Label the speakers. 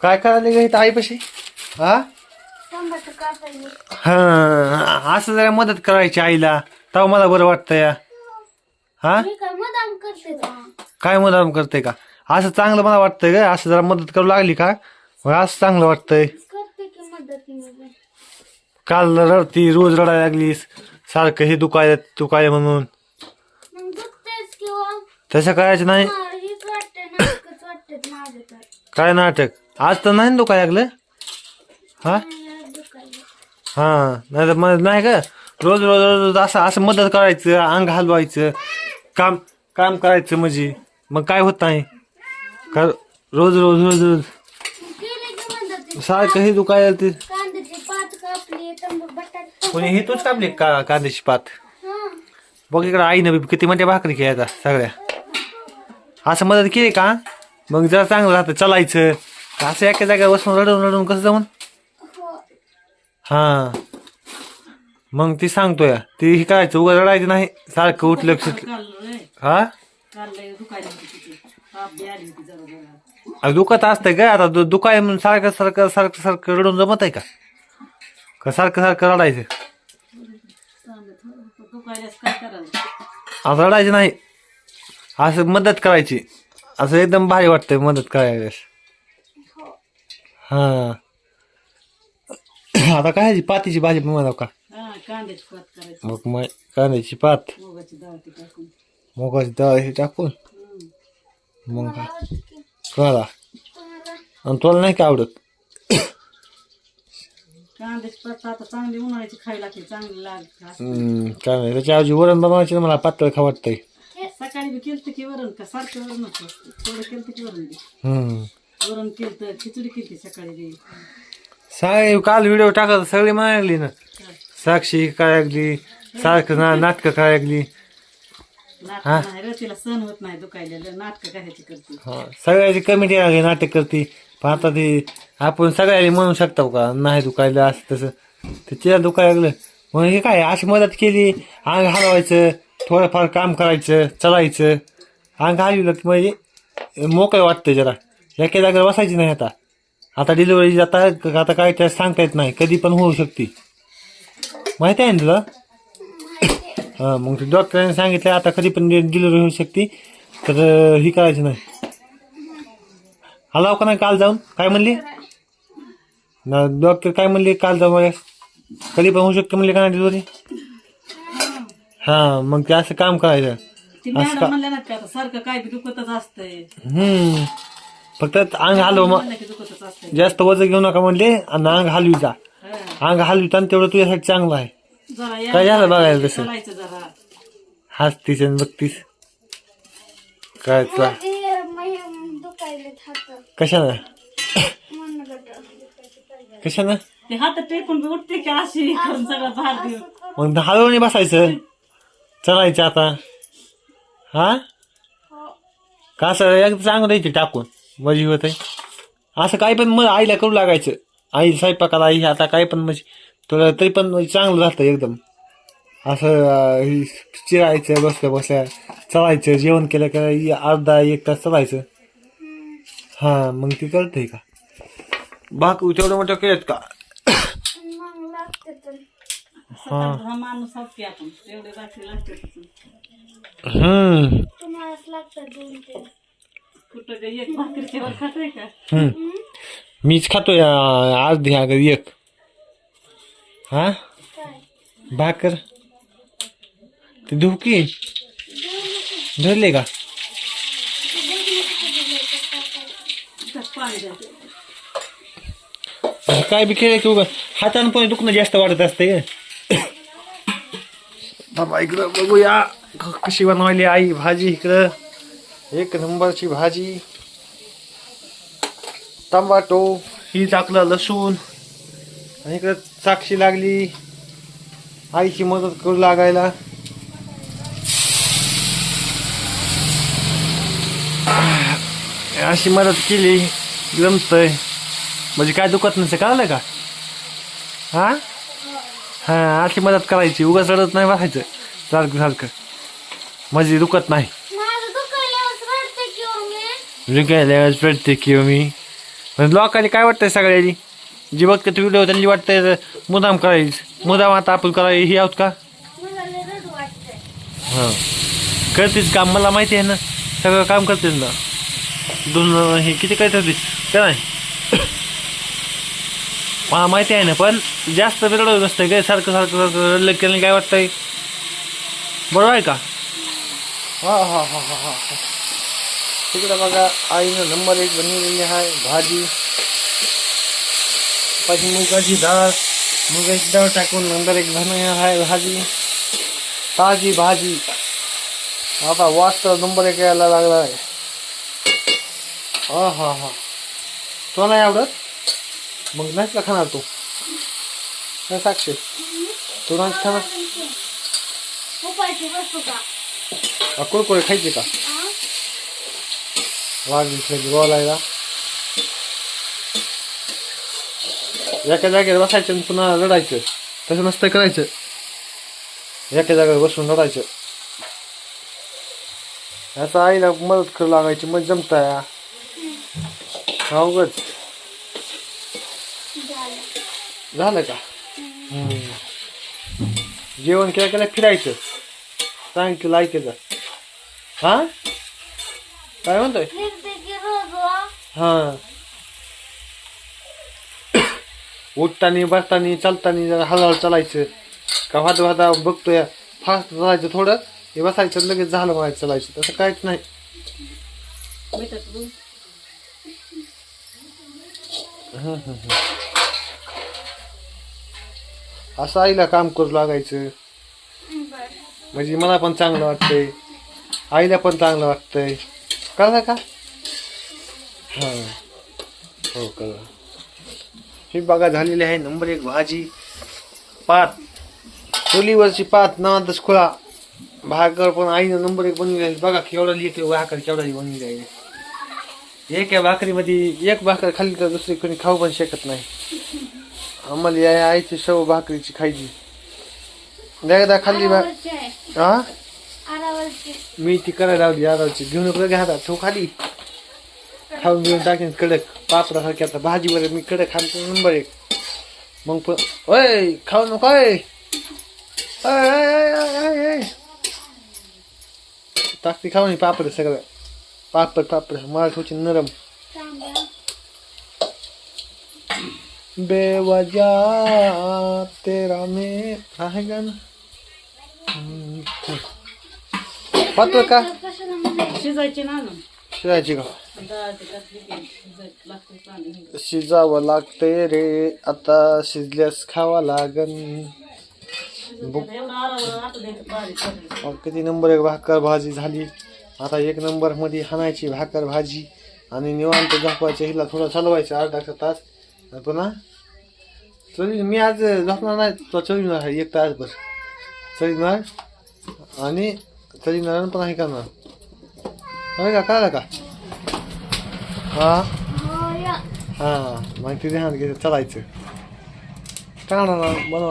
Speaker 1: काय करायला ग इथं आईपाशी? हा? हा असं जरा मदत करायची आईला. तेव्हा मला बरं वाटतं या हा?
Speaker 2: काय मुदाम करते का?
Speaker 1: का असं चांगलं मला वाटतंय ग. असं जरा मदत करू लागली का? मग असं चांगलं वाटतंय.
Speaker 2: की मदत
Speaker 1: काल रडती रोज रडायला लागलीस. सारखं हे दुखायला दुखायला म्हणून. तसं करायचं नाही. काय नाटक? आज तर नाही ना लागलं? हा? हा नाही तर मग नाही का? रोज रोज रोज असं असं मदत करायचं अंग हलवायचं काम काम करायचं म्हणजे. मग काय होत नाही? का रोज रोज रोज रोज. सारखं हे दुखायला ते कोणी हे तूच कापली का कांद्याची पात? बघ इकडं आईनं बी किती म्हणजे भाकरी खेळायचा सगळ्या. असं मदत केली का? मग जरा चांगलं राहतं चलायचं. असं एका जागा बसून रडून रडून कसं जाऊन
Speaker 2: हा.
Speaker 1: मग ती सांगतोय ती हे करायचं उगा रडायचं नाही? सारखं उठलं की- हा? अरे दुखत असतंय का आता दु- दुखाय म्हणून सारखं सारखं सारखं सारखं रडून जमत आहे का? का सारखं सारखं रडायचं? असं रडायचं नाही. असं मदत करायची. असं एकदम भारी वाटतंय मदत करायला. हा. आता काय पातीची भाजी बनवायला का?
Speaker 3: कांद्याची पात करायची.
Speaker 1: मग मग कांद्याची पात.
Speaker 3: मुगाची डाळ ती टाकून.
Speaker 1: मोगाची डाळ हे टाकून. मग काय? करा. आणि तुला नाही का आवडत?
Speaker 3: कांद्याची पात आता चांगली उन्हाळ्याची खायला लागते चांगली लागते. असं.
Speaker 1: हम्म, काय नाही त्याच्या ऐवजी वरण बनवायचे ना मला पातळ खा वाटतंय.
Speaker 3: सकाळी बी केलतं की वरण का? सारखं वरण असतं थोडं केलतं की वरण बी.
Speaker 1: हम्म.
Speaker 3: वरण केलतं खिचडी केलती सकाळी बी
Speaker 1: साय काल व्हिडिओ टाकत सगळी लागली ना. साक्षी काय लागली सारखं ना नाटकं काय
Speaker 3: नाटक नाही रे तिला सण होत नाही दुखायलेलं. नाटक करायची करते?
Speaker 1: हा सगळ्याची कमिटी लागली नाटक करते. पण आता ते आपण सगळ्याला म्हणू शकतो का? नाही दुखायलं असं तसं. ते तिला दुखायला लागलं. मग हे काय अशी मदत केली? अंग हलवायचं थोडंफार काम करायचं चलायचं. अंग हलवलं की म्हणजे मोकळं वाटतं जरा. एका जागेवर बसायची नाही आता. आता डिलिव्हरी आता आता काय त्या सांगता येत नाही. कधी पण होऊ शकते. माहिती आहे ना तुला? हा मग ते डॉक्टरांनी सांगितलं आता कधी पण डिलिव्हरी होऊ शकते. तर ही करायची नाही. हलाव का नाही काल जाऊन. काय म्हणली? ना डॉक्टर काय म्हणले? काल जाऊन बघा. कधी पण होऊ शकते म्हणले का नाही डिलिव्हरी हा मग ते असं काम करायचं.
Speaker 3: ती मॅडम म्हणल्या ना का सारखं काय बी दुखतच असतंय.
Speaker 1: हम्म. फक्त अंग हलव मग.
Speaker 3: की दुखतच असतंय
Speaker 1: जास्त वजन घेऊ नका म्हणले आणि अंग हलवी जा.
Speaker 3: हा.
Speaker 1: अंग हलवी आणि तेवढं तुझ्यासाठी चांगलं आहे.
Speaker 3: जरा या
Speaker 1: काय झालं बघायला तसं? हसतीस आणि बघतीस. काय तुला?
Speaker 2: मग
Speaker 1: कशानं? कशानं?
Speaker 3: ते हात टेकून बी उठते की अशी करून सगळं भार देऊ
Speaker 1: मग हळूने बसायचं? चलायचं आता? हा? का असं? एकदा चांगलं द्यायची टाकून. मजी होत आहे असं काही पण मग आईला करू लागायचं. आई स्वयंपाकाला आई आता काही पण म्हणजे तुला तरी पण चांगलं राहतं एकदम. असं चिरायचं बसल्या बसल्या चलायचं जेवण केलं का अर्धा एक तास चलायचं. हा मग ती कळतंय का? बाक तेवढं मोठं केलं का?
Speaker 3: हा.
Speaker 1: हम्म. मीच खातोय आज द्या अगं एक. हा? भाकर. ते धुकी धरले का? काय बी केलं की उगा हातानं पण दुखणं जास्त वाटत असते बाबा इकडं बघूया. कशी बनवायली आई भाजी इकडं? एक नंबरची भाजी टमाटो ही टाकलं लसूण. आणि इकडं साक्षी लागली. आईची मदत करू लागायला. अशी मदत केली जमतंय. म्हणजे काय दुखत नसते कळलं का? हा? हा अशी मदत करायची. उगाच रडत नाही बसायचं. सारखं सारखं. म्हणजे दुखत नाही.
Speaker 2: अजून काय रडते किंवा मी
Speaker 1: किंवा मी. पण लोकांनी काय वाटतंय सगळ्यांनी? जी बघते व्हिडिओ त्यांनी वाटतंय मुदाम करायची. मुदाम आता आपण करायची ही आहोत का? हां. करतेच काम. मला माहिती आहे ना सगळं काम करतेच ना. दोन हे किती काय ठरते का नाही. मला माहिती आहे ना पण जास्त रडवत नसतंय काय सारखं सारखं सारखं रडलं केलं काय वाटतंय? बरोबर आहे का? हा हा हा हा हा. तिकडं बघा आईनं नंबर एक बनवलेली आहे भाजी. पाठी मुगाची डाळ मुगाची डाळ टाकून नंतर एक बनवणार आहे भाजी. ताजी भाजी. आता वास्त नंबर एक यायला लागला आहे. हा हा हा. तो नाही आवडत? मग नाहीच का खाणार तू? काय साक्षी तू नाही खाणार? कुरकुरे खायचे का? दिसली बोलायला एका जागेवर बसायचं आणि पुन्हा रडायचं तसं नसतं करायचं एका जागेवर बसून रडायचं याचा आईला मदत करू लागायची मग जमताय अवघड
Speaker 2: झालं
Speaker 1: झालं का. जेवण केलं केलं फिरायचं सांग की लायकीचं हा काय म्हणतोय? हा. उठतानी बसतानी चालतानी जरा हळूहळू चालायचं. का वाद वादा बघतोय. फास्ट चालायचं थोडं. हे बसायचं लगेच झालं मला चालायचं. तसं काहीच नाही. असं आईला काम करू लागायचं. म्हणजे मला पण चांगलं वाटतंय. आईला पण चांगलं वाटतंय. कळलं का? हां. हो कळलं. ही बघा झालेली आहे नंबर एक भाजी. पात. चुलीवरची पात नावातच खुळा. भाकर पण आईनं नंबर एक बनवली आहे. बघा केवढा लिहिते भाकर केवढा बनवली आहे. एक या भाकरीमध्ये एक भाकर खाल्ली तर दुसरी कोणी खाऊ पण शकत नाही. आम्हाला या आईची सव भाकरीची खायची. एकदा खाल्ली
Speaker 2: आहे
Speaker 1: हा मी ती करायला लावली आरावची घेऊन नको घ्या आता ठेव खाली. खाऊन घेऊन टाकेन कडक. पापडासारखी आता भाजी वगैरे मी कडक खातो नंबर एक. मग पण ओय खाऊ नको ए ओय, ओय, टाकते खाऊन पापड सगळं. पापड पापड मला ठेवची नरम. बेवजा तेरा में पात्र का?
Speaker 3: शिजायची ना
Speaker 1: शिजायची का? शिजावं लागतंय रे आता शिजल्यास खावा लागन. किती नंबर एक भाकर भाजी झाली. आता एक नंबरमध्ये हाणायची भाकर भाजी आणि निवांत झोपायचं हिला थोडं चालवायचं अर्धा तास. पुन्हा? चली मी आज झोपणार नाही तो चलिणार एक तासभर. चलिणार आणि चलिणार आणि पुन्हा हे करणार होय का कळलं का हा
Speaker 2: हो
Speaker 1: हा मग तिथे हात घ्यायचं चालायचं काय बनव